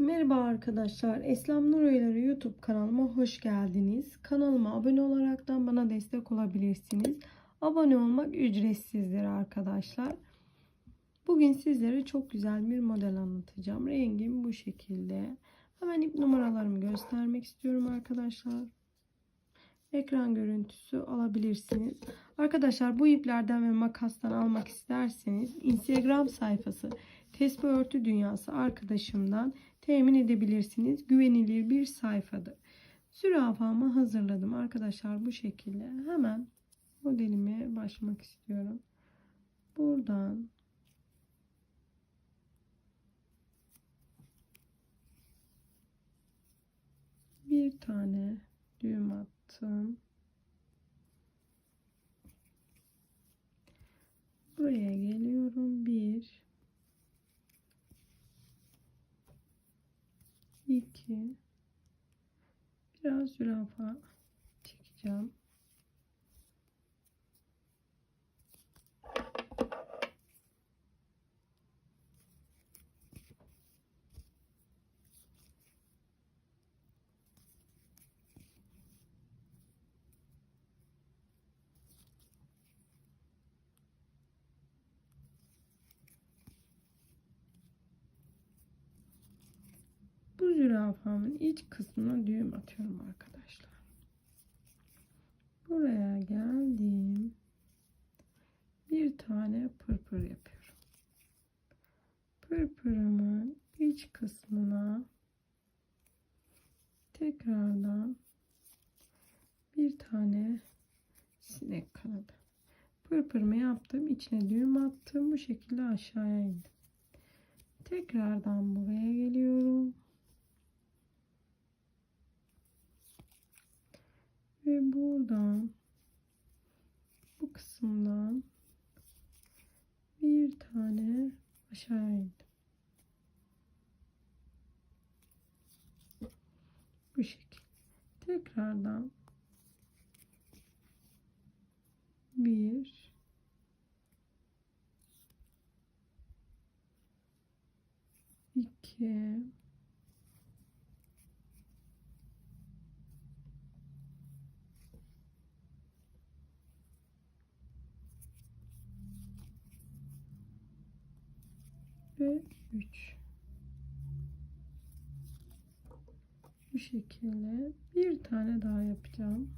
Merhaba arkadaşlar. Eslem Nur Oyları YouTube kanalıma hoş geldiniz. Kanalıma abone olaraktan bana destek olabilirsiniz. Abone olmak ücretsizdir arkadaşlar. Bugün sizlere çok güzel bir model anlatacağım. Rengim bu şekilde. Hemen ip numaralarımı göstermek istiyorum arkadaşlar. Ekran görüntüsü alabilirsiniz. Arkadaşlar bu iplerden ve makastan almak isterseniz Instagram sayfası Tesbih Örtü Dünyası arkadaşımdan temin edebilirsiniz. Güvenilir bir sayfadır. Zürafamı hazırladım arkadaşlar bu şekilde. Hemen modelime başlamak istiyorum. Buradan bir tane düğüm attım. Buraya geliyorum. Bir, iki, biraz zürafa çekeceğim. Bu zürafamın iç kısmına düğüm atıyorum arkadaşlar. Buraya geldim. Bir tane pırpır yapıyorum. Pırpırımın iç kısmına tekrardan bir tane sinek kanadı. Pırpırımı yaptım. içine düğüm attım. Bu şekilde aşağıya indim. Tekrardan buraya geliyorum. Ve buradan bu kısımdan bir tane aşağı indim. Bu şekilde. Tekrardan bir iki ve 3 bu şekilde bir tane daha yapacağım.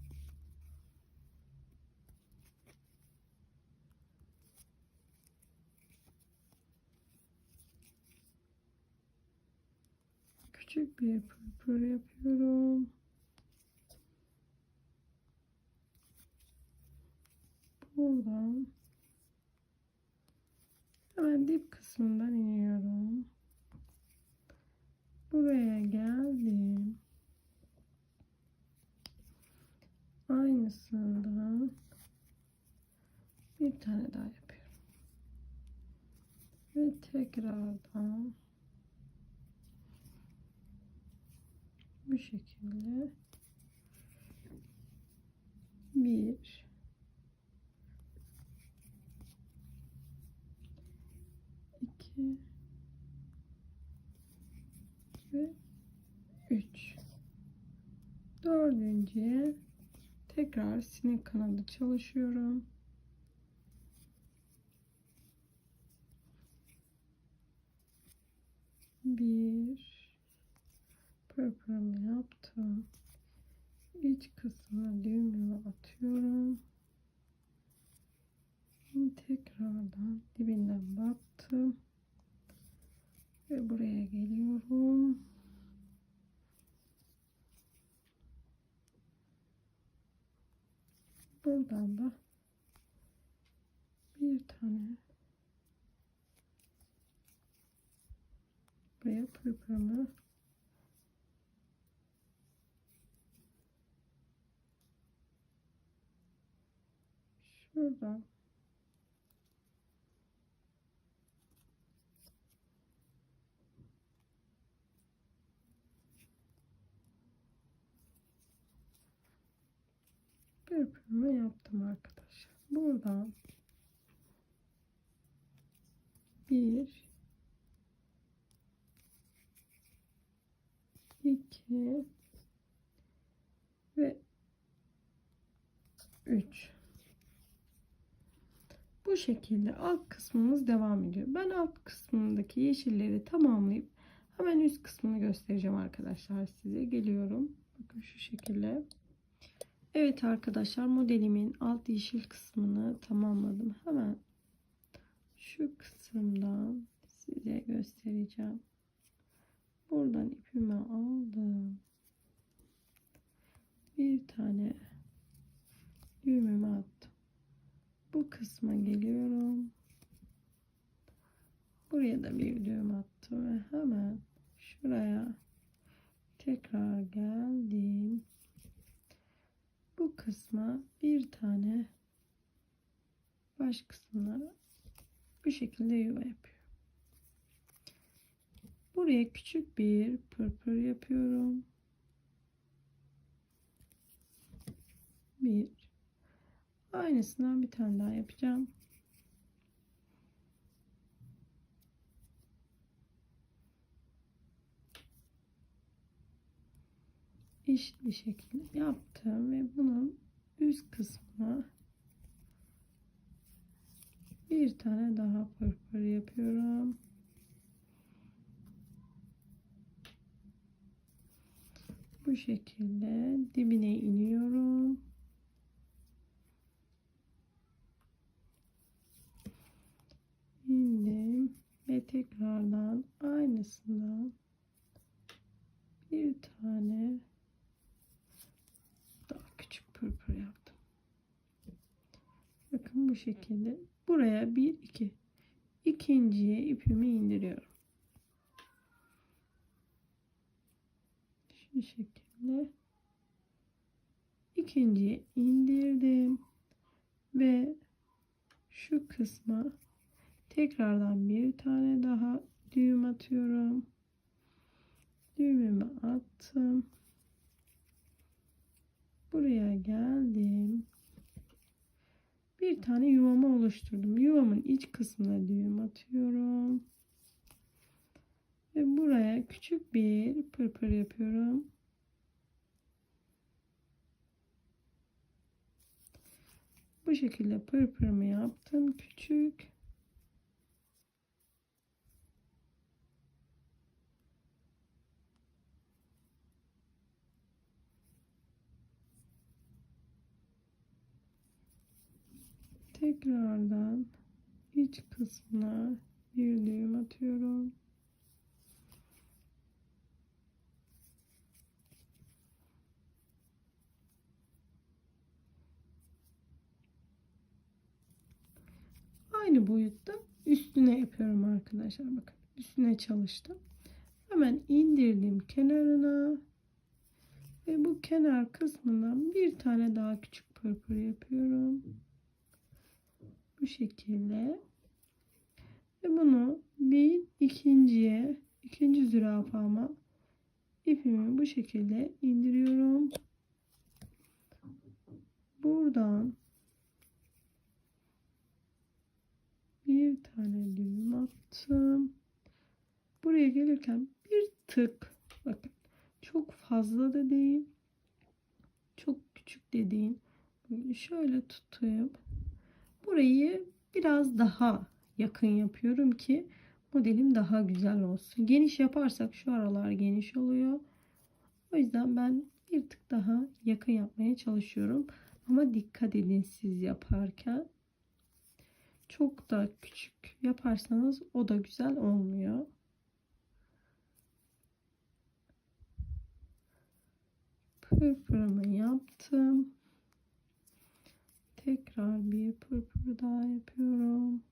Küçük bir pırpır yapıyorum. Buradan Hemen dip kısmından iniyorum. Buraya geldim. Aynısından bir tane daha yapıyorum. Ve tekrardan bu şekilde bir ve 3 dördüncüye tekrar sinek kanadı çalışıyorum. Bir pırpırımı yaptım. İç kısmına düğümümü atıyorum. Tekrardan dibinden battım ve buraya geliyorum. Buradan da bir tane buraya pırpırımı şuradan pırpırımı yaptım arkadaşlar. Buradan bir 2 ve 3 bu şekilde alt kısmımız devam ediyor. Ben alt kısmındaki yeşilleri tamamlayıp hemen üst kısmını göstereceğim arkadaşlar size. Geliyorum. Bakın şu şekilde. Evet arkadaşlar modelimin alt yeşil kısmını tamamladım. Hemen şu kısımdan size göstereceğim. Buradan ipimi aldım. Bir tane düğümümü attım. Bu kısma geliyorum. Buraya da bir düğüm attım ve hemen şuraya tekrar geldim. Bu kısma bir tane baş kısmına bu şekilde yuva yapıyorum. Buraya küçük bir pırpır yapıyorum. Bir. Aynısından bir tane daha yapacağım. Eşit bir şekilde yaptım ve bunun üst kısmına bir tane daha pırpır yapıyorum. Bu şekilde dibine iniyorum. indim ve tekrardan aynısından bir tane daha küçük pırpır yaptım. Bakın bu şekilde buraya bir iki ikinciye ipimi indiriyorum. Şu şekilde ikinciye indirdim ve şu kısma Tekrardan bir tane daha düğüm atıyorum. Düğümümü attım. Buraya geldim. Bir tane yuvamı oluşturdum. Yuvamın iç kısmına düğüm atıyorum. Ve buraya küçük bir pırpır yapıyorum. Bu şekilde pırpırımı yaptım. Küçük. Tekrardan iç kısmına bir düğüm atıyorum. Aynı boyutta üstüne yapıyorum arkadaşlar. Bakın üstüne çalıştım. Hemen indirdim kenarına ve bu kenar kısmından bir tane daha küçük pırpır yapıyorum bu şekilde. Ve bunu bir ikinciye ikinci zürafama ipimi bu şekilde indiriyorum. Buradan bir tane düğüm attım. Buraya gelirken bir tık bakın çok fazla da değil çok küçük de değil. Şöyle tutayım Burayı biraz daha yakın yapıyorum ki modelim daha güzel olsun. Geniş yaparsak şu aralar geniş oluyor. O yüzden ben bir tık daha yakın yapmaya çalışıyorum. Ama dikkat edin siz yaparken. Çok da küçük yaparsanız o da güzel olmuyor. Pırpırımı yaptım. Tekrar bir pırpır daha yapıyorum.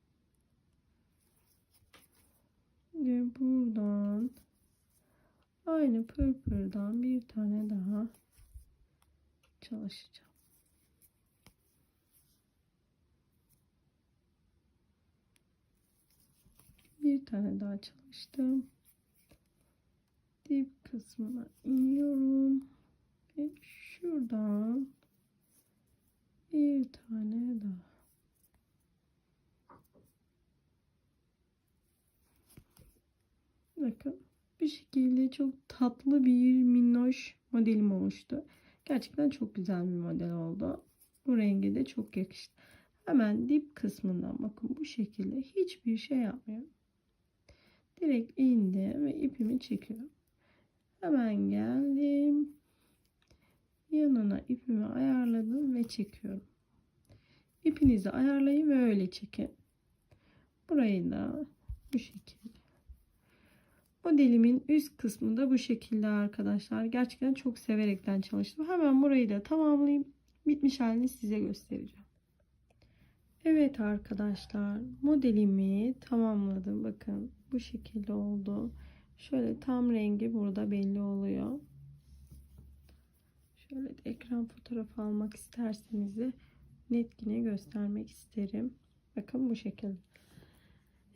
Ve buradan aynı pırpırdan bir tane daha çalışacağım. Bir tane daha çalıştım. Dip kısmına iniyorum. Ve şuradan bir tane daha. Bakın Bu şekilde çok tatlı bir minnoş modelim oluştu. Gerçekten çok güzel bir model oldu. Bu rengi de çok yakıştı. Hemen dip kısmından bakın bu şekilde hiçbir şey yapmıyorum. Direkt indim ve ipimi çekiyorum. Hemen geldim. Yanına ipimi ayarladım ve çekiyorum. İpinizi ayarlayın ve öyle çekin. Burayı da bu şekilde. Modelimin üst kısmı da bu şekilde arkadaşlar. Gerçekten çok severekten çalıştım. Hemen burayı da tamamlayayım. Bitmiş halini size göstereceğim. Evet arkadaşlar modelimi tamamladım. Bakın bu şekilde oldu. Şöyle tam rengi burada belli oluyor. Şöyle ekran fotoğrafı almak isterseniz de net yine göstermek isterim. Bakın bu şekilde.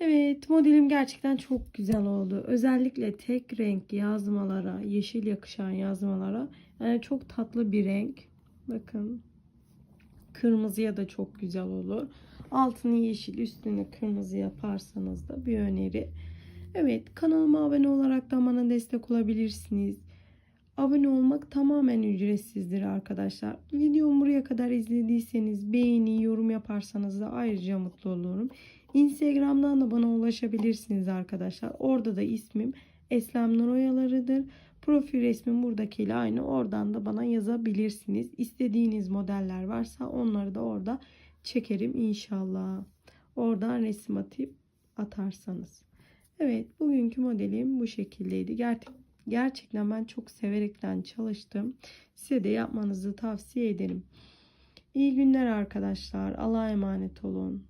Evet modelim gerçekten çok güzel oldu. Özellikle tek renk yazmalara, yeşil yakışan yazmalara yani çok tatlı bir renk. Bakın kırmızıya da çok güzel olur. Altını yeşil üstünü kırmızı yaparsanız da bir öneri. Evet kanalıma abone olarak da bana destek olabilirsiniz. Abone olmak tamamen ücretsizdir arkadaşlar. Videomu buraya kadar izlediyseniz beğeni, yorum yaparsanız da ayrıca mutlu olurum. Instagram'dan da bana ulaşabilirsiniz arkadaşlar. Orada da ismim Eslem Nur. Profil resmim buradakiyle aynı. Oradan da bana yazabilirsiniz. İstediğiniz modeller varsa onları da orada çekerim inşallah. Oradan resim atıp atarsanız. Evet bugünkü modelim bu şekildeydi. Gerçekten Gerçekten ben çok severekten çalıştım. Size de yapmanızı tavsiye ederim. İyi günler arkadaşlar. Allah'a emanet olun.